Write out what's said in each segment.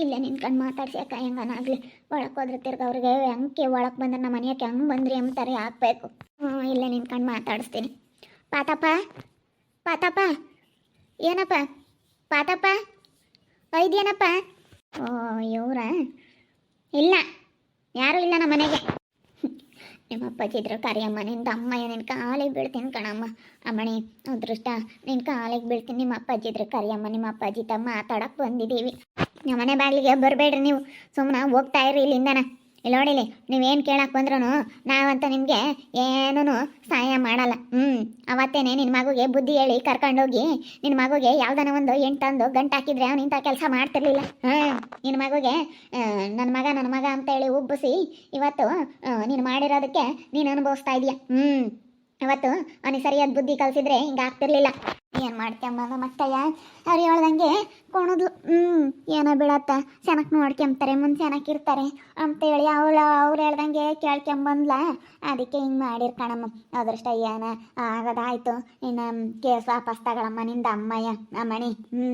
ಇಲ್ಲೇ ನಿನ್ಕೊಂಡು ಮಾತಾಡ್ಸಿ, ಅಕ್ಕ ಹೆಂಗನಾಗ್ಲಿ ಒಳಕ್ಕೆ ಹೋದ್ರೆ ತಿರ್ಗ ಅವ್ರಿಗೆ ಹೆಂಗೆ ಒಳಕ್ಕೆ ಬಂದ್ರೆ ನಮ್ಮ ಮನೆಯಕ್ಕೆ ಹೆಂಗೆ ಬಂದ್ರಿ ಅಂತಾರೆ, ಹಾಕ್ಬೇಕು. ಹ್ಞೂ, ಇಲ್ಲೇ ನಿನ್ಕೊಂಡು ಮಾತಾಡಿಸ್ತೀನಿ. ಪಾತಪ್ಪ ಪಾತಪ್ಪ, ಏನಪ್ಪ? ಪಾತಪ್ಪ ಐದೇನಪ್ಪ ಓ, ಇವ್ರ? ಇಲ್ಲ, ಯಾರು ಇಲ್ಲ ನಮ್ಮ ಮನೆಗೆ. ನಿಮ್ಮ ಅಪ್ಪಾಜಿ ಇದ್ರು ಕರಿಯಮ್ಮ, ನಿಂದ ಅಮ್ಮ ನಿನ್ನ ಕಾಲಿಗೆ ಬೀಳ್ತೀನಿ ಕಣಮ್ಮ. ಅಮ್ಮಣಿ, ಅದೃಷ್ಟ ನಿನ್ನ ಕಾಲಿಗೆ ಬೀಳ್ತೀನಿ. ನಿಮ್ಮ ಅಪ್ಪಾಜಿ ಇದ್ರು ಕರಿಯಮ್ಮ, ನಿಮ್ಮ ಅಪ್ಪಾಜಿ ತಮ್ಮ ಮಾತಾಡಕ್ಕೆ ಬಂದಿದ್ದೀವಿ. ನಮ್ಮ ಮನೆ ಬಾಗಿಲಿಗೆ ಬರಬೇಡ್ರಿ ನೀವು. ಸುಮ್ಮನೆ ಹೋಗ್ತಾ ಇರಿ ಇಲ್ಲಿಂದನ. ಇಲ್ಲಿ ನೋಡಿಲಿ ನೀವೇನು ಕೇಳಕ್ಕೆ ಬಂದ್ರೂ ನಾವಂತ ನಿಮಗೆ ಏನೂ ಸಹಾಯ ಮಾಡಲ್ಲ. ಹ್ಞೂ ಅವತ್ತೇನೆ ನಿನ್ನ ಮಗುಗೆ ಬುದ್ಧಿ ಹೇಳಿ ಕರ್ಕೊಂಡೋಗಿ ನಿನ್ನ ಮಗುಗೆ ಯಾವ್ದಾನ ಒಂದು ಎಂಟು ತಂದು ಗಂಟು ಹಾಕಿದ್ರೆ ಅವ್ನು ಇಂಥ ಕೆಲಸ ಮಾಡ್ತಿರ್ಲಿಲ್ಲ. ಹಾಂ ನಿನ್ನ ಮಗುಗೆ ನನ್ನ ಮಗ ನನ್ನ ಮಗ ಅಂತ ಹೇಳಿ ಉಬ್ಬಿಸಿ ಇವತ್ತು ನೀನು ಮಾಡಿರೋದಕ್ಕೆ ನೀನು ಅನುಭವಿಸ್ತಾ ಇದೀಯ. ಹ್ಞೂ ಅವತ್ತು ಅವನಿಗೆ ಸರಿಯಾದ ಬುದ್ಧಿ ಕಲಿಸಿದ್ರೆ ಹಿಂಗೆ ಆಗ್ತಿರ್ಲಿಲ್ಲ. ಏನು ಮಾಡ್ಕೊಂಬ ಮಕ್ಕಯ್ಯ ಅವ್ರು ಹೇಳ್ದಂಗೆ ಕೊಣದ್ಲು. ಹ್ಞೂ ಏನೋ ಬಿಡತ್ತ. ಚೆನ್ನಾಗಿ ನೋಡ್ಕೊಂತಾರೆ ಮುಂದೆ ಚೆನ್ನಾಗಿರ್ತಾರೆ ಅಂತೇಳಿ ಅವಳು ಅವ್ರು ಹೇಳ್ದಂಗೆ ಕೇಳ್ಕೊಂಬಂದ್ಲ. ಅದಕ್ಕೆ ಹಿಂಗೆ ಮಾಡಿರ್ಕಣಮ್ಮ ಅದ್ರಷ್ಟ ಏನ ಆಗೋದಾಯ್ತು. ಇನ್ನು ಕೇಸ ವಾಪಸ್ ತಗೊಳಮ್ಮ ನಿಂದ ಅಮ್ಮಯ್ಯ, ಅಮ್ಮಣಿ. ಹ್ಞೂ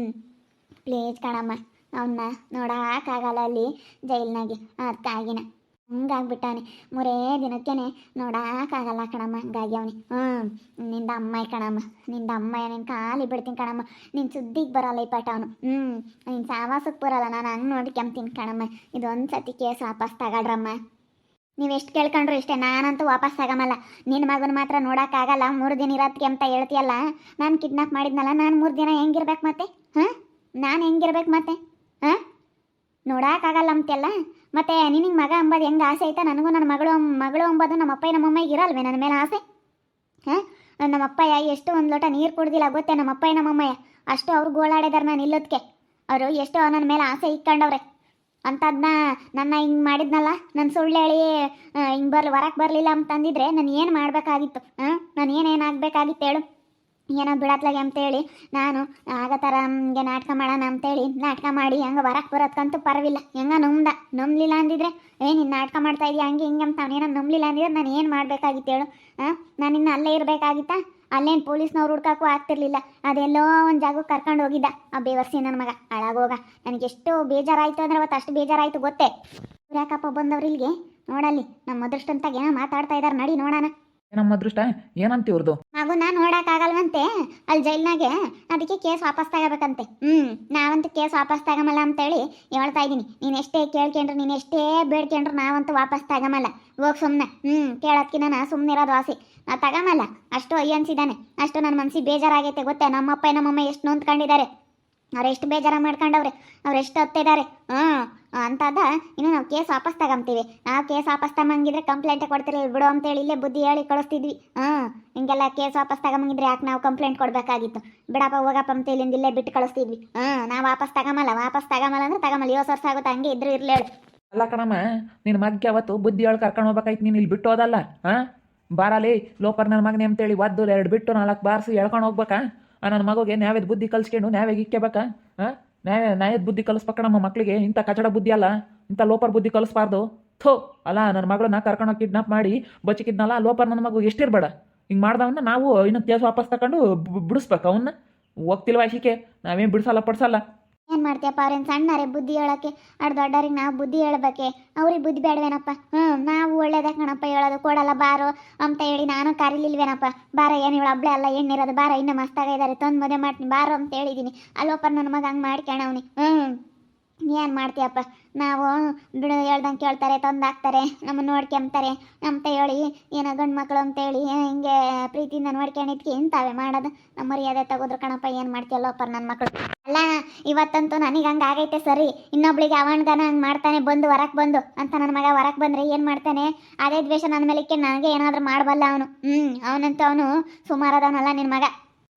ಪ್ಲೀಸ್ ಕಣಮ್ಮ ಅವನ್ನ ನೋಡೋಕ್ಕಾಗಲ್ಲ ಅಲ್ಲಿ ಜೈಲ್ನಾಗೆ. ಅದಕ್ಕಾಗಿನ ಹಂಗಾಗ್ಬಿಟ್ಟಾನೆ. ಮೂರೇ ದಿನಕ್ಕೇನೆ ನೋಡೋಕ್ಕಾಗಲ್ಲ ಕಣಮ್ಮ, ಹಂಗಾಗಿ ಅವನಿ ಹ್ಞೂ ನಿಂದ ಅಮ್ಮಾಯಿ ಕಣಮ್ಮ, ನಿಂದ ಅಮ್ಮಯ್ಯ ನಿನ್ನ ಕಾಲಿ ಬಿಡ್ತೀನಿ ಕಣಮ್ಮ. ನಿನ್ನ ಸುದ್ದಿಗೆ ಬರಲ್ಲ ಈ ಪಟ ಅವನು. ಹ್ಞೂ ನಿನ್ನ ಸಾವಾಸಕ್ಕೆ ಬರಲ್ಲ, ನಾನು ಹಂಗೆ ನೋಡ್ಕೊಂತೀನಿ ಕಣಮ್ಮ. ಇದೊಂದು ಸತಿ ಕೇಸ್ ವಾಪಸ್ ತಗೊಳ್ರಮ್ಮ. ನೀವು ಎಷ್ಟು ಕೇಳ್ಕೊಂಡ್ರು ಇಷ್ಟೇ, ನಾನಂತೂ ವಾಪಸ್ ತಗಮಲ್ಲ. ನಿನ್ನ ಮಗನ ಮಾತ್ರ ನೋಡೋಕ್ಕಾಗಲ್ಲ, ಮೂರು ದಿನ ಇರತ್ತೆ ಅಂತ ಹೇಳ್ತೀಯಲ್ಲ. ನಾನು ಕಿಡ್ನಾಪ್ ಮಾಡಿದ್ನಲ್ಲ, ನಾನು ಮೂರು ದಿನ ಹೆಂಗಿರ್ಬೇಕು ಮತ್ತೆ? ಹಾಂ, ನಾನು ಹೆಂಗಿರ್ಬೇಕು ಮತ್ತೆ? ನೋಡೋಕ್ಕಾಗಲ್ಲ ಅಂತೆಲ್ಲ ಮತ್ತೆ ನಿನಗೆ ಮಗ ಅಂಬೋದು ಹೆಂಗೆ ಆಸೆ ಐತೆ? ನನಗೂ ನನ್ನ ಮಗಳು ಮಗಳು ಅಂಬೋದು ನಮ್ಮ ಅಮ್ಮಗೆ ಇರಲ್ವೇ ನನ್ನ ಮೇಲೆ ಆಸೆ? ಹಾಂ? ನಮ್ಮ ಅಪ್ಪಯ್ಯ ಎಷ್ಟು ಒಂದು ಲೋಟ ನೀರು ಕುಡ್ದಿಲ್ಲ ಗೊತ್ತೆ ನಮ್ಮ ಅಪ್ಪ ನಮ್ಮ ಅಮ್ಮಯ್ಯ ಅಷ್ಟು ಅವ್ರು ಗೋಳಾಡಿದಾರೆ ನಾನು ಇಲ್ಲೋದಕ್ಕೆ ಅವರು ಎಷ್ಟು ನನ್ನ ಮೇಲೆ ಆಸೆ ಇಕ್ಕಂಡವ್ರೆ. ಅಂಥದ್ನ ನನ್ನ ಹಿಂಗೆ ಮಾಡಿದ್ನಲ್ಲ? ನನ್ನ ಸುಳ್ಳು ಹೇಳಿ ಹಿಂಗೆ ಬರ್ಲಿ ಬರಲಿಲ್ಲ ಅಂತಂದಿದ್ರೆ ನಾನು ಏನು ಮಾಡಬೇಕಾಗಿತ್ತು? ಹಾಂ ನಾನು ಏನೇನಾಗಬೇಕಾಗಿತ್ತು ಹೇಳು? ಏನೋ ಬಿಡತ್ಲಾಗೆ ಅಂತೇಳಿ, ನಾನು, ಆಗ ಥರ ಹಂಗೆ ನಾಟಕ ಮಾಡೋಣ ಅಂತೇಳಿ, ನಾಟಕ ಮಾಡಿ ಹಂಗೆ ಬರಕ್ಕೆ ಬರೋದ್ಕಂತೂ ಪರವಿಲ್ಲ ಹೆಂಗ ನಂಬ್ದ ನಂಬಲಿಲ್ಲ ಅಂದಿದ್ರೆ, ಏ ನೀನು ನಾಟಕ ಮಾಡ್ತಾ ಇದೀಯ, ಹಂಗೆ ಹಿಂಗೆ ಅಂತ ಅವನೇನೋ ನಂಬಲಿಲ್ಲ ಅಂದಿದ್ರೆ ನಾನು ಏನು ಮಾಡಬೇಕಾಗಿತ್ತು ಹೇಳು? ಹಾಂ ನಾನು ಇನ್ನು ಅಲ್ಲೇ ಇರಬೇಕಾಗಿತ್ತಾ? ಅಲ್ಲೇನು ಪೊಲೀಸ್ನವ್ರು ಹುಡ್ಕಕ್ಕೂ ಆಗ್ತಿರ್ಲಿಲ್ಲ. ಅದೆಲ್ಲೋ ಒಂದು ಜಾಗಕ್ಕೆ ಕರ್ಕೊಂಡು ಹೋಗಿದ್ದ. ಆ ಬೇವರ್ಸಿ ನನ್ನ ಮಗ. ಹಾಳಾಗೋಗ ನನಗೆ ಎಷ್ಟು ಬೇಜಾರಾಯಿತು ಅಂದ್ರೆ ಅವತ್ತು ಅಷ್ಟು ಬೇಜಾರಾಯಿತು ಗೊತ್ತೇ? ಯಾಕಪ್ಪ ಬಂದವ್ರು ಇಲ್ಲಿಗೆ ನೋಡಲ್ಲಿ ನಮ್ಮ ಅದೃಷ್ಟಂತಾಗ ಏನೋ ಮಾತಾಡ್ತಾ ಇದ್ದಾರೆ ನಡಿ ನೋಡೋಣ. ನಮ್ಮ ಅದೃಷ್ಟ? ಏನಂತ ಮಗುನ ನೋಡೋಕ್ಕಾಗಲ್ವಂತೆ ಅಲ್ಲಿ ಜೈಲ್ನಾಗೆ? ಅದಕ್ಕೆ ಕೇಸ್ ವಾಪಸ್ ತಗೋಬೇಕಂತೆ. ಹ್ಮ್, ನಾವಂತೂ ಕೇಸ್ ವಾಪಸ್ ತಗೊಂಬಲ್ಲ ಅಂತೇಳಿ ಹೇಳ್ತಾ ಇದ್ದೀನಿ. ನೀನು ಎಷ್ಟೇ ಕೇಳ್ಕೊಂಡ್ರು, ನೀನು ಎಷ್ಟೇ ಬೇಡ್ಕೊಂಡ್ರು ನಾವಂತೂ ವಾಪಸ್ ತಗೊಂಬಲ್ಲ ಹೋಗ್ ಸುಮ್ಮನೆ ಹ್ಮ್ ಕೇಳೋದ್ಕಿನ ನಾ ಸುಮ್ಮನೆ ಇರೋದು ವಾಸಿ. ನಾ ತಗೊಂಬಲ್ಲ ಅಷ್ಟು ಅಯ್ಯ ಅನ್ಸಿದಾನೆ ಅಷ್ಟು ನನ್ನ ಮನ್ಸಿಗೆ ಬೇಜಾರಾಗೈತೆ ಗೊತ್ತೇ? ನಮ್ಮಪ್ಪ ನಮ್ಮಮ್ಮ ಎಷ್ಟು ನೊಂದ್ಕೊಂಡಿದ್ದಾರೆ. ಅವ್ರು ಎಷ್ಟು ಬೇಜಾರ ಮಾಡ್ಕೊಂಡವ್ರೆ. ಅವ್ರು ಎಷ್ಟು ಹತ್ತಿದ್ದಾರೆ. ಹಾಂ ಅಂತದ? ಇನ್ನು ನಾವು ಕೇಸ್ ವಾಪಸ್ ತಗೊಂತೀವಿ ನಾವು ಕೇಸ್ ವಾಪಸ್ ತಗೊಂಗಿದ್ರೆ ಕಂಪ್ಲೇಂಟ್ ಕೊಡ್ತಿರಲಿಲ್ಲ ಬಿಡು ಅಂತೇಳಿ ಇಲ್ಲೇ ಬುದ್ಧಿ ಹೇಳಿ ಕಳಿಸ್ತಿದ್ವಿ. ಹಾಂ, ಹಿಂಗೆಲ್ಲ ಕೇಸ್ ವಾಪಸ್ ತಗೊಂಬಂಗಿದ್ರೆ ಯಾಕೆ ನಾವು ಕಂಪ್ಲೇಂಟ್ ಕೊಡಬೇಕಾಗಿತ್ತು? ಬಿಡಪ್ಪ, ಹೋಗಪ್ಪ ಅಂತ ಇಲ್ಲಿಂದ ಇಲ್ಲೇ ಬಿಟ್ಟು ಕಳಿಸ್ತಿದ್ವಿ. ಹಾಂ, ನಾವು ವಾಪಸ್ ತಗೊಂಬಲ್ಲ ವಾಪಸ್ ತಗೊಂಬಲ್ಲ ಅಂದ್ರೆ ತಗೊಂಬಲ್ಲ ಯೋಸ್ ವರ್ಷ ಆಗುತ್ತೆ ಹಂಗೆ ಇದ್ರೆ ಇರಲಿ ಹೇಳಿ. ಅಲ್ಲ ಕಣಮ್ಮ ನಿನ್ನ ಮಗ್ಗೆ ಅವತ್ತು ಬುದ್ಧಿ ಹೇಳಿ ಕರ್ಕೊಂಡು ಹೋಗ್ಬೇಕಾಯ್ತು? ನೀನು ಇಲ್ಲಿ ಬಿಟ್ಟು ಹೋದಲ್ಲ? ಹಾಂ? ಬಾರಲಿ ಲೋಪರ್ ನನ್ನ ಮಗನೇ ಅಂತೇಳಿ ಒದ್ದು ಎರಡು ಬಿಟ್ಟು ನಾಲ್ಕು ಬಾರಿಸಿ ಎಳ್ಕೊಂಡು ಹೋಗ್ಬೇಕಾ? ನನ್ನ ಮಗುಗೆ ನಾವೇದು ಬುದ್ಧಿ ಕಲ್ಸ್ಕೊಂಡು ನ್ಯಾಯವಾಗಿ ಇಕ್ಕೇಬೇಕಾ? ಹಾಂ? ನ್ಯಾಯ ನ್ಯಾಯದ ಬುದ್ಧಿ ಕಲಿಸ್ಬೇಕು ನಮ್ಮ ಮಕ್ಕಳಿಗೆ ಇಂಥ ಕಚಡ ಬುದ್ಧಿ ಅಲ್ಲ. ಇಂಥ ಲೋಪರ್ ಬುದ್ಧಿ ಕಲಿಸ್ಬಾರ್ದು. ಥೋ, ಅಲ್ಲ, ನನ್ನ ಮಗಳನ್ನ ಕರ್ಕೊಂಡು ಕಿಡ್ನಾಪ್ ಮಾಡಿ ಬಚ್ಚಿಕಿದ್ನಲ್ಲ ಲೋಪರ್ ನನ್ನ ಮಗು ಎಷ್ಟಿರ್ಬೇಡ. ಹಿಂಗೆ ಮಾಡ್ದವನ್ನ ನಾವು ಇನ್ನೊಂದು ಕೇಸ್ ವಾಪಸ್ ತಗೊಂಡು ಬಿಡಿಸ್ಬೇಕು. ಅವನ್ನ ಹೋಗ್ತಿಲ್ವ ಶಿಕೆ ನಾವೇನು ಬಿಡಿಸಲ್ಲ, ಪಡಿಸಲ್ಲ. ಏನು ಮಾಡ್ತೀಯಪ್ಪ? ಅವ್ರೇನು ಸಣ್ಣರೆ, ಬುದ್ಧಿ ಹೇಳೋಕ್ಕೆ ಅಡ್ ದೊಡ್ಡವ್ರಿಗೆ ನಾವು ಬುದ್ಧಿ ಹೇಳ್ಬೇಕೆ? ಅವ್ರಿಗೆ ಬುದ್ಧಿ ಬೇಡವೇನಪ್ಪ? ಹ್ಞೂ ನಾವು ಒಳ್ಳೇದೇ ಕಣಪ್ಪ, ಹೇಳೋದು, ಕೊಡಲ್ಲ, ಬಾರೋ, ಅಂತ ಹೇಳಿ ನಾನು ಕರೀಲಿಲ್ವೇನಪ್ಪ? ಬಾರ, ಏನು ಇವಳು ಅಬ್ಳೆ ಅಲ್ಲ ಎಣ್ಣಿರೋದು ಬಾರ, ಇನ್ನೂ ಮಸ್ತಾಗ ಇದ್ದಾರೆ ತಂದು ಮದುವೆ ಮಾಡ್ತೀನಿ, ಬಾರೋ ಅಂತ ಹೇಳಿದ್ದೀನಿ ಅಲ್ಲೋಪ್ಪ ನನ್ನ ಮಗ ಹಂಗೆ ಮಾಡ್ಕೊಳವ್ನಿ ಹ್ಞೂ ಏನು ಮಾಡ್ತೀಯಪ್ಪ? ನಾವು ಬಿಡು, ಹೇಳ್ದಂಗೆ ಕೇಳ್ತಾರೆ ತಂದು ಹಾಕ್ತಾರೆ ನಮ್ಮನ್ನು ನೋಡ್ಕೊಂತಾರೆ ಅಂತ ಹೇಳಿ ಏನೋ ಗಂಡು ಮಕ್ಕಳು ಅಂತೇಳಿ ಹಿಂಗೆ ಪ್ರೀತಿಯಿಂದ ನೋಡ್ಕೊಂಡಿದ್ಕೆ ಇಂತಾವೆ ಮಾಡೋದು. ನಮ್ಮ ಮರ್ಯಾದೆ ತಗೋದ್ರು ಕಣಪ್ಪ, ಏನು ಮಾಡ್ತೀಯಲ್ಲೋಪ್ಪ ನನ್ನ ಮಕ್ಕಳು ಅಲ್ಲ, ಇವತ್ತಂತೂ ನನಗೆ ಹಂಗೆ ಆಗೈತೆ ಸರಿ. ಇನ್ನೊಬ್ಳಿಗೆ ಅವನ್ಗನ ಹಂಗೆ ಮಾಡ್ತಾನೆ, ಬಂದು ಹೊರಕ್ಕೆ ಬಂದು ಅಂತ ನನ್ನ ಮಗ ಹೊರಕ್ಕೆ ಬಂದರೆ ಏನು ಮಾಡ್ತಾನೆ? ಅದೇ ದ್ವೇಷ ನನ್ನ ಮೇಲಕ್ಕೆ ನನಗೆ ಏನಾದರೂ ಮಾಡಬಲ್ಲ ಅವನು. ಹ್ಞೂ ಅವನಂತೂ ಅವನು ಸುಮಾರದವನಲ್ಲ ನಿನ್ನ ಮಗ.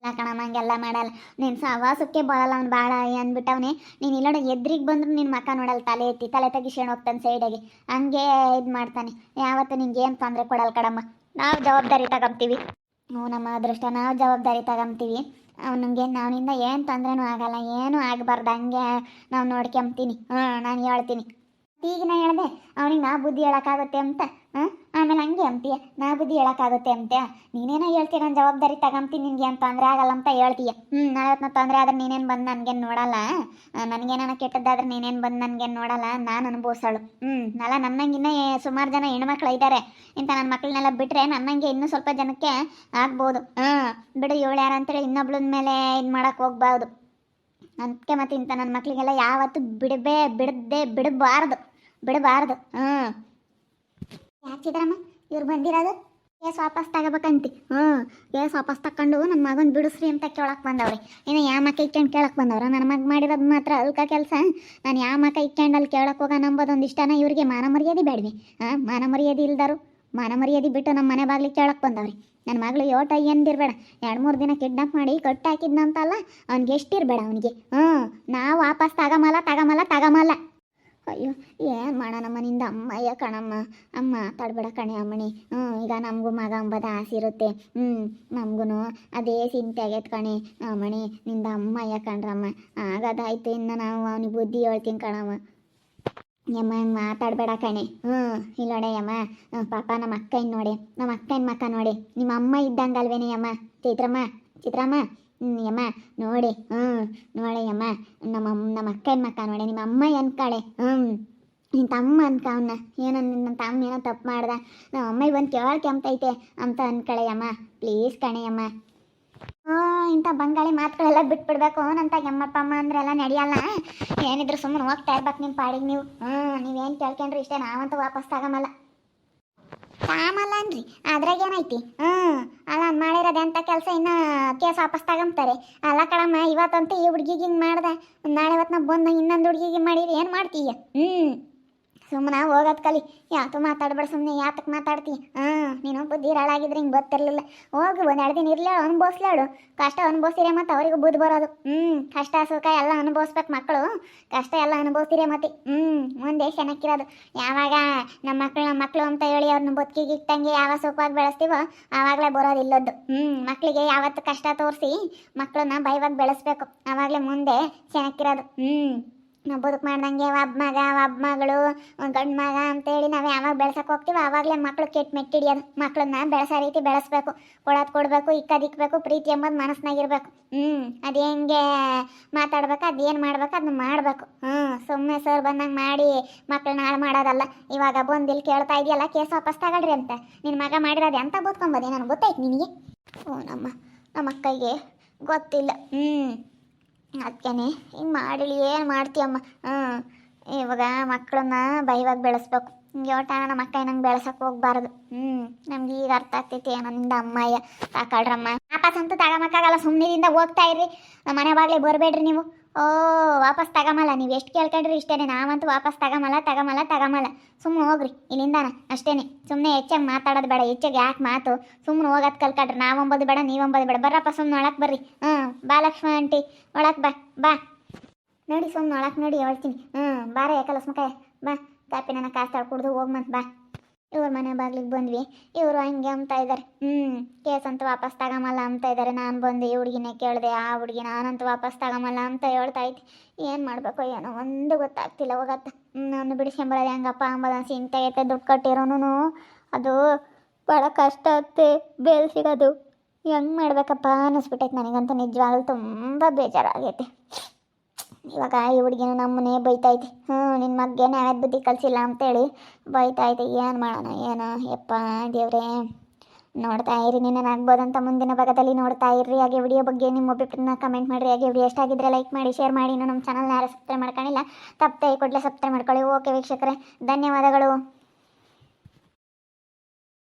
ಇಲ್ಲ ಕಣಮ್ಮ, ಹಂಗೆಲ್ಲ ಮಾಡಲ್ಲ. ನೀನು ಸಹವಾಸಕ್ಕೆ ಬರಲ್ಲ ಅವ್ನು ಭಾಳ ಅಂದ್ಬಿಟ್ಟವನೇ. ನೀನು ಇಲ್ಲೋಡ ಎದ್ರಿಗೆ ಬಂದ್ರು ನಿನ್ನ ಮಕ್ಕ ನೋಡಲ್ಲ, ತಲೆ ಎತ್ತಿ, ತಲೆ ತೆಗಿಸ್ಕೊಂಡು ಹೋಗ್ತಾನೆ ಸೈಡಿಗೆ ಹಂಗೆ ಇದು ಮಾಡ್ತಾನೆ. ಯಾವತ್ತೂ ನಿಂಗೆ ಏನು ತೊಂದರೆ ಕೊಡಲ್ಲ ಕಣಮ್ಮ. ನಾವು ಜವಾಬ್ದಾರಿ ತಗೊಂತೀವಿ ಹ್ಞೂ ನಮ್ಮ ಅದೃಷ್ಟ, ನಾವು ಜವಾಬ್ದಾರಿ ತಗೊಂತೀವಿ ಅವನಿಗೆ ಅವನಿಂದ ಏನು ತೊಂದರೆನೂ ಆಗಲ್ಲ, ಏನೂ ಆಗಬಾರ್ದು, ಹಂಗೆ ನಾವು ನೋಡ್ಕೊಂತೀನಿ ಹ್ಞೂ, ನಾನು ಹೇಳ್ತೀನಿ. ಈಗ ನಾ ಹೇಳ್ದೆ, ಅವನಿಗೆ ನಾ ಬುದ್ಧಿ ಹೇಳೋಕ್ಕಾಗುತ್ತೆ ಅಂತ ಹಾಂ ಅಂತೀಯ ನಾ ಬುದ್ಧಿ ಹೇಳೋಕ್ಕಾಗುತ್ತೆ ಅಂತೆ. ನೀನೇನೋ ಹೇಳ್ತೀಯ ನಾನು ಜವಾಬ್ದಾರಿ ತಗೊಂತೀನಿ ನಿನ್ಗೆ ಏನ್ ತೊಂದರೆ ಆಗಲ್ಲ ಅಂತ ಹೇಳ್ತೀಯ ಹ್ಞೂ ನಾಳೆ ತೊಂದರೆ ಆದ್ರೆ ನೀನೇನು ಬಂದು ನನಗೇನು ನೋಡಲ್ಲ. ನನಗೇನ ಕೆಟ್ಟದ್ದಾದ್ರೆ ನೀನೇನು ಬಂದು ನನಗೇನು ನೋಡಲ್ಲ. ನಾನು ಅನುಭವಿಸೋಳು. ಹ್ಞೂ ಅಲ್ಲ, ನನ್ನಂಗೆ ಇನ್ನ ಸುಮಾರು ಜನ ಹೆಣ್ಮಕ್ಳು ಇದ್ದಾರೆ ಇಂಥ ನನ್ನ ಮಕ್ಕಳನ್ನೆಲ್ಲ ಬಿಟ್ಟರೆ ನನ್ನಂಗೆ ಇನ್ನೂ ಸ್ವಲ್ಪ ಜನಕ್ಕೆ ಆಗ್ಬೋದು. ಹಾಂ, ಬಿಡು ಇವಳು ಯಾರು ಅಂತೇಳಿ ಇನ್ನೊಬ್ಳ ಮೇಲೆ ಇದು ಮಾಡೋಕೆ ಹೋಗ್ಬಾರ್ದು. ಅದಕ್ಕೆ ಮತ್ತೆ ಇಂಥ ನನ್ನ ಮಕ್ಕಳಿಗೆಲ್ಲ ಯಾವತ್ತೂ ಬಿಡಬೇ, ಬಿಡದೆ, ಬಿಡಬಾರ್ದು. ಬಿಡಬಾರ್ದು. ಹ್ಞೂ ಯಾಕೆ ಸಿದ್ದರಾಮ ಇವ್ರು ಬಂದಿರೋದು ಕೇಸ್ ವಾಪಸ್ ತಗೋಬೇಕಂತಿ. ಹ್ಞೂ ಕೇಸ್ ವಾಪಸ್ ತಕೊಂಡು ನನ್ನ ಮಗನ ಬಿಡಿಸ್ರಿ ಅಂತ ಕೇಳಕ್ಕೆ ಬಂದವ್ರಿ. ಇನ್ನು ಯಾವ ಮಕ್ಕ ಇಕ್ಕೊಂಡು ಕೇಳಕ್ಕೆ ಬಂದವ್ರ? ನನ್ನ ಮಗ ಮಾಡಿರೋದು ಮಾತ್ರ ಅಲ್ಕ ಕೆಲಸ? ನಾನು ಯಾವ ಮಕ್ಕ ಇಕ್ಕೊಂಡು ಅಲ್ಲಿ ಕೇಳಕ್ಕೆ ಹೋಗ ನಂಬೋದೊಂದು ಇಷ್ಟನ ಇವ್ರಿಗೆ ಮಾನ ಮರ್ಯಾದೆ ಬೇಡವಿ. ಹಾಂ ಮಾನ ಮರ್ಯಾದೆ ಇಲ್ದಾರು? ಮಾನ ಮರ್ಯಾದೆ ಬಿಟ್ಟು ನಮ್ಮ ಮನೆ ಬಾಗ್ಲಿಗೆ ಕೇಳಕ್ಕೆ ಬಂದವ್ರಿ. ನನ್ನ ಮಗಳು ಯೋಟ ಎಂದಿರಬೇಡ ಎರಡು ಮೂರು ದಿನ ಕಿಡ್ನಾಪ್ ಮಾಡಿ ಕಟ್ಟಾಕಿದ್ನಂತಲ್ಲ, ಅವ್ನಿಗೆ ಎಷ್ಟಿರಬೇಡ ಅವನಿಗೆ. ಹ್ಞೂ ನಾವು ವಾಪಸ್ ತಗಮಲ್ಲ ತಗಮಲ್ಲ ತಗಮಲ್ಲ ಅಯ್ಯೋ ಏನು ಮಾಡೋಣಮ್ಮ ನಿಂದ ಅಮ್ಮಯ್ಯ ಕಣಮ್ಮ, ಅಮ್ಮ ತಡಬೇಡ ಕಣೆ ಅಮ್ಮಣಿ. ಹ್ಞೂ ಈಗ ನಮಗೂ ಮಗ ಅಂಬದ ಆಸೆ ಇರುತ್ತೆ. ಹ್ಞೂ ನಮಗೂ ಅದೇ ಚಿಂತೆ ಆಗೈತೆ ಕಣೆ ಅಮ್ಮಣಿ, ನಿಂದ ಅಮ್ಮಯ್ಯ ಕಣ್ರಮ್ಮ. ಆಗದಾಯ್ತು, ಇನ್ನು ನಾವು ಅವನಿಗೆ ಬುದ್ಧಿ ಹೇಳ್ತೀನಿ ಕಣಮ್ಮ. ಯಮ್ಮ ಮಾತಾಡಬೇಡ ಕಣೆ. ಹ್ಞೂ ಇಲ್ಲ ಯಮ್ಮ. ಪಾಪ ನಮ್ಮ ಅಕ್ಕನ ನೋಡಿ, ನಮ್ಮ ಅಕ್ಕ ಮಕ್ಕ ನೋಡಿ. ನಿಮ್ಮ ಅಮ್ಮ ಇದ್ದಂಗಲ್ವೇನೆ ಯಮ್ಮ. ಚಿತ್ರಮ್ಮ ಚಿತ್ರಮ್ಮ. ಯಮ್ಮ. ನೋಡಿ ಹ್ಞೂ ನೋಡಿ ಯಮ್ಮ. ನಮ್ಮ ನಮ್ಮ ಅಕ್ಕನ ಮಕ್ಕ ನೋಡಿ, ನಿಮ್ಮ ಅಮ್ಮ ಅನ್ಕಾಳೆ. ಹ್ಞೂ ನಿನ್ನ ತಮ್ಮ ಅನ್ಕ ಅವನ್ನ ಏನೋ ನಿನ್ನ ತಮ್ಮ ಏನೋ ತಪ್ಪು ಮಾಡ್ದ. ನಮ್ಮ ಅಮ್ಮಗೆ ಬಂದು ಕೇಳ್ಕೊಂತೈತೆ ಅಂತ ಅನ್ಕಳೆ ಯಮ್ಮ. ಪ್ಲೀಸ್ ಕಣೆಯಮ್ಮ ಹ್ಞೂ ಇಂಥ ಬಂಗಾಳಿ ಮಾತುಗಳೆಲ್ಲ ಬಿಟ್ಬಿಡ್ಬೇಕು. ನಂತ ಯಮ್ಮಪ್ಪ, ಅಮ್ಮ ಅಂದ್ರೆಲ್ಲ ನಡೆಯಲ್ಲ. ಏನಿದ್ರು ಸುಮ್ಮನೆ ಹೋಗ್ತಾ ಇರ್ಬೇಕು ನಿಮ್ಮ ಪಾಡಿಗೆ ನೀವು. ಹ್ಞೂ ನೀವೇನು ಕೇಳ್ಕೊಂಡ್ರಿ ಇಷ್ಟೇ, ನಾವಂತೂ ವಾಪಸ್ ತಗೊಂಬಲ್ಲ ತಾಮಲ್ಲ ಅನ್ರಿ ಅದ್ರಾಗ ಏನೈತಿ? ಹ್ಮ್, ಅಲ್ಲ ಮಾಡಿರೋದು ಎಂಥ ಕೆಲಸ? ಇನ್ನ ಕೇಸ್ ವಾಪಸ್ ತಗೊಂತಾರೆ ಅಲ್ಲ ಕಡಮ್ಮ ಇವತ್ತಂತೂ ಈ ಹುಡುಗಿಗೆ ಹಿಂಗೆ ಮಾಡ್ದೆ. ನಾಳೆ ಇವತ್ತು ನಾ ಬಂದು ಇನ್ನೊಂದು ಹುಡುಗಿಗೆ ಮಾಡಿರಿ ಏನು ಮಾಡ್ತೀಯ? ಹ್ಞೂ ಸುಮ್ಮನೆ ಹೋಗೋದು ಕಲಿ. ಯಾತು ಮಾತಾಡ್ಬೇಡ ಸುಮ್ಮನೆ ಯಾತಕ್ಕೆ ಮಾತಾಡ್ತಿ? ಹಾಂ, ನೀನು ಬುದ್ಧಿ ಹಾಳಾಗಿದ್ರೆ ಹಿಂಗೆ ಗೊತ್ತಿರಲಿಲ್ಲ. ಹೋಗು, ಒಂದು ಎರಡು ದಿನ ಇರ್ಲಿ, ಅನುಭವಿಸ್ಲಾಡು. ಕಷ್ಟ ಅನುಭವಿಸಿರೇ ಮತ್ತು ಅವ್ರಿಗೆ ಬುದ್ಧಿ ಬರೋದು. ಹ್ಞೂ ಕಷ್ಟ, ಸುಖ ಎಲ್ಲ ಅನುಭವಿಸ್ಬೇಕು ಮಕ್ಕಳು. ಕಷ್ಟ ಎಲ್ಲ ಅನುಭವಿಸಿರೇ ಮತ್ತೆ. ಹ್ಞೂ ಮುಂದೆ ಚೆನ್ನಾಗಿರೋದು ಯಾವಾಗ ನಮ್ಮ ಮಕ್ಕಳು ನಮ್ಮ ಮಕ್ಕಳು ಅಂತ ಹೇಳಿ ಅವ್ರನ್ನ ಬದುಕಿಗೆ ಇಟ್ಟಂಗೆ ಯಾವ ಸುಖವಾಗಿ ಬೆಳೆಸ್ತೀವೋ ಆವಾಗಲೇ ಬರೋದಿಲ್ಲದ್ದು ಹ್ಞೂ ಮಕ್ಕಳಿಗೆ ಯಾವತ್ತು ಕಷ್ಟ ತೋರಿಸಿ ಮಕ್ಕಳನ್ನ ಭಯವಾಗಿ ಬೆಳೆಸ್ಬೇಕು. ಆವಾಗಲೇ ಮುಂದೆ ಚೆನ್ನಾಗಿರೋದು ಹ್ಞೂ ನಾವು ಬದುಕು ಮಾಡ್ದಂಗೆ ಒಬ್ಬ ಮಗ ಒಬ್ಬ ಮಗಳು, ಒಂದು ಗಂಡು ಮಗ ಅಂತೇಳಿ ನಾವು ಯಾವಾಗ ಬೆಳ್ಸಕ್ಕೆ ಹೋಗ್ತೀವಿ ಆವಾಗಲೇ ಮಕ್ಕಳು ಕೆಟ್ಟ ಮೆಟ್ಟಿಡಿಯೋದು. ಮಕ್ಕಳನ್ನ ಬೆಳೆಸೋ ರೀತಿ ಬೆಳೆಸ್ಬೇಕು. ಕೊಡೋದು ಕೊಡಬೇಕು ಇಕ್ಕದು ಇಕ್ಕಬೇಕು ಪ್ರೀತಿ ಎಂಬುದು ಮನಸ್ಸಿನಾಗಿರ್ಬೇಕು ಹ್ಞೂ ಅದು ಹೆಂಗೆ ಮಾತಾಡ್ಬೇಕು, ಅದು ಏನು ಮಾಡ್ಬೇಕು ಅದನ್ನ ಮಾಡಬೇಕು. ಹ್ಞೂ ಸುಮ್ಮನೆ ಸರ್ ಬಂದಂಗೆ ಮಾಡಿ ಮಕ್ಕಳನ್ನ ಹಾಳು ಮಾಡೋದಲ್ಲ. ಇವಾಗ ಬಂದು ಇಲ್ಲಿ ಕೇಳ್ತಾ ಇದೆಯಲ್ಲ, ಕೇಸ್ ವಾಪಸ್ ತಗೊಳ್ರಿ ಅಂತ. ನಿನ್ನ ಮಗ ಮಾಡಿರೋದು ಅಂತ ಬದುಕೊಂಬೋದೆ ನನಗೆ ಗೊತ್ತಾಯ್ತು ನಿನಗೆ. ಓ ನಮ್ಮ ನಮ್ಮ ಅಕ್ಕಗೆ ಗೊತ್ತಿಲ್ಲ. ಹ್ಞೂ ಅದಕ್ಕೇನೆ ಹಿಂಗೆ ಮಾಡಿಲಿ, ಏನು ಮಾಡ್ತೀಯಮ್ಮ ಹ್ಞೂ ಇವಾಗ ಮಕ್ಕಳನ್ನ ಬೈವಾಗಿ ಬೆಳೆಸ್ಬೇಕು. ಹಿಂಗೆ ಒಟ್ಟ ನಮ್ಮ ಅಕ್ಕ ನಂಗೆ ಬೆಳೆಸಕ್ಕೆ ಹೋಗ್ಬಾರ್ದು. ಹ್ಞೂ ನಮ್ಗೆ ಈಗ ಅರ್ಥ ಆಗ್ತೈತಿ ನಿಂದ ಅಮ್ಮಯ್ಯ. ತಾಕಳ್ರಮ್ಮ ವಾಪಸ್ ಅಂತೂ ತಗೊಂಬಕ್ಕಾಗಲ್ಲ ಸುಮ್ಮನಿದಿಂದ ಹೋಗ್ತಾ ಇರ್ರಿ. ನಮ್ಮ ಮನೆ ಬಾಗ್ಲಿ ಬರಬೇಡ್ರಿ ನೀವು. ಓ, ವಾಪಸ್ ತಗೊಂಬಲ್ಲ ನೀವು ಎಷ್ಟು ಕೇಳ್ಕೊಂಡ್ರಿ ಇಷ್ಟೇನೆ. ನಾವಂತೂ ವಾಪಸ್ ತಗೊಂಬಲ್ಲ ತಗಮಲ್ಲ ತಗಮಲ್ಲ ಸುಮ್ಮನೆ ಹೋಗ್ರಿ, ಇಲ್ಲಿಂದಾನ. ಅಷ್ಟೇನೆ. ಸುಮ್ಮನೆ ಹೆಚ್ಚಾಗಿ ಮಾತಾಡೋದು ಬೇಡ. ಹೆಚ್ಚಾಗಿ ಯಾಕೆ ಮಾತು? ಸುಮ್ಮನೆ ಹೋಗೋದು ಕಲ್ಕಡ್ರಿ ನಾವೊಂಬೋದು ಬೇಡ ನೀವೊಂಬೋದು ಬೇಡ. ಬರ್ರಪ್ಪ ಸುಮ್ಮನೆ ಒಳಗೆ ಬರ್ರಿ. ಹ್ಞೂ ಬಾ ಲಕ್ಷ್ಮಣ ಆಂಟಿ. ಒಳಗೆ ಬಾ ಬಾ. ನೋಡಿ ಸುಮ್ಮನೆ ಒಳಗೆ ನೋಡಿ ಹೇಳ್ತೀನಿ. ಹ್ಞೂ ಬಾರ ಯಾಕಲ್ಲ ಸುಮಕಾಯ ಬಾ ಕಾಪಿ ನನ್ನ ಕಾಸು ಕುಡ್ದು ಹೋಗ್ಮಂತ ಬಾ. ಇವ್ರ ಮನೆ ಬಾಗ್ಲಿಗೆ ಬಂದ್ವಿ. ಇವರು ಹಂಗೆ ಅಂತ ಇದ್ದಾರೆ ಹ್ಞೂ ಅಂತ ವಾಪಸ್ ತಗೊಂಬಲ್ಲ ಅಂತ ಇದ್ದಾರೆ ನಾನು ಬಂದು ಈ ಹುಡುಗಿನ ಕೇಳಿದೆ, ಆ ಹುಡುಗಿ ನಾನಂತೂ ವಾಪಸ್ ತಗೊಂಬಲ್ಲ ಅಂತ ಹೇಳ್ತಾ ಐತಿ ಏನು ಮಾಡಬೇಕು ಏನೋ ಒಂದು ಗೊತ್ತಾಗ್ತಿಲ್ಲ ಹೋಗತ್ತ. ನಾನು ಬಿಡಿಸ್ಕೊಂಬರೋದು ಹೆಂಗಪ್ಪ ಅಂಬದ ಚಿಂತೆ ಐತೆ ದುಡ್ಡು ಕಟ್ಟಿರೋನು ಅದು ಭಾಳ ಕಷ್ಟ ಆಗ್ತೆ ಬೇಲ್ ಸಿಗೋದು. ಹೆಂಗೆ ಮಾಡ್ಬೇಕಪ್ಪ ಅನ್ನಿಸ್ಬಿಟ್ಟೈತೆ ನನಗಂತೂ ನಿಜವಾಗ್ಲೂ ತುಂಬ ಬೇಜಾರಾಗೈತೆ. ಇವಾಗ ಈ ಹುಡುಗಿನ ನಮ್ಮನೆ ಬೈತೈತೆ ಹ್ಞೂ ನಿನ್ನ ಮಗ್ಗೆ ನ್ಯಾಯದ ಬುದ್ಧಿ ಕಲಿಸಿಲ್ಲ ಅಂತೇಳಿ ಬೈತೈತೆ ಏನು ಮಾಡೋಣ, ಏನು? ಯಪ್ಪ, ದೇವ್ರೇ. ನೋಡ್ತಾ ಇರಿ ನಿನ್ನ ಆಗ್ಬೋದಂತ ಮುಂದಿನ ಭಾಗದಲ್ಲಿ ನೋಡ್ತಾ ಇರ್ರಿ. ಹಾಗೆ ವಿಡಿಯೋ ಬಗ್ಗೆ ನಿಮ್ಮ ಅಭಿಪ್ರಾಯನ ಕಮೆಂಟ್ ಮಾಡಿರಿ. ಹಾಗೆ ವಿಡಿಯೋ ಎಷ್ಟಾಗಿದ್ರೆ ಲೈಕ್ ಮಾಡಿ ಶೇರ್ ಮಾಡಿ. ಇನ್ನು ನಮ್ಮ ಚಾನಲ್ನ ಯಾರು ಸಬ್ಸ್ಕ್ರೈಬ್ ಮಾಡ್ಕೊಂಡಿಲ್ಲ, ತಪ್ಪದೆ ಕೊಡಲೇ ಸಬ್ಸ್ಕ್ರೈಬ್ ಮಾಡ್ಕೊಳ್ಳಿ. ಓಕೆ ವೀಕ್ಷಕರೇ, ಧನ್ಯವಾದಗಳು.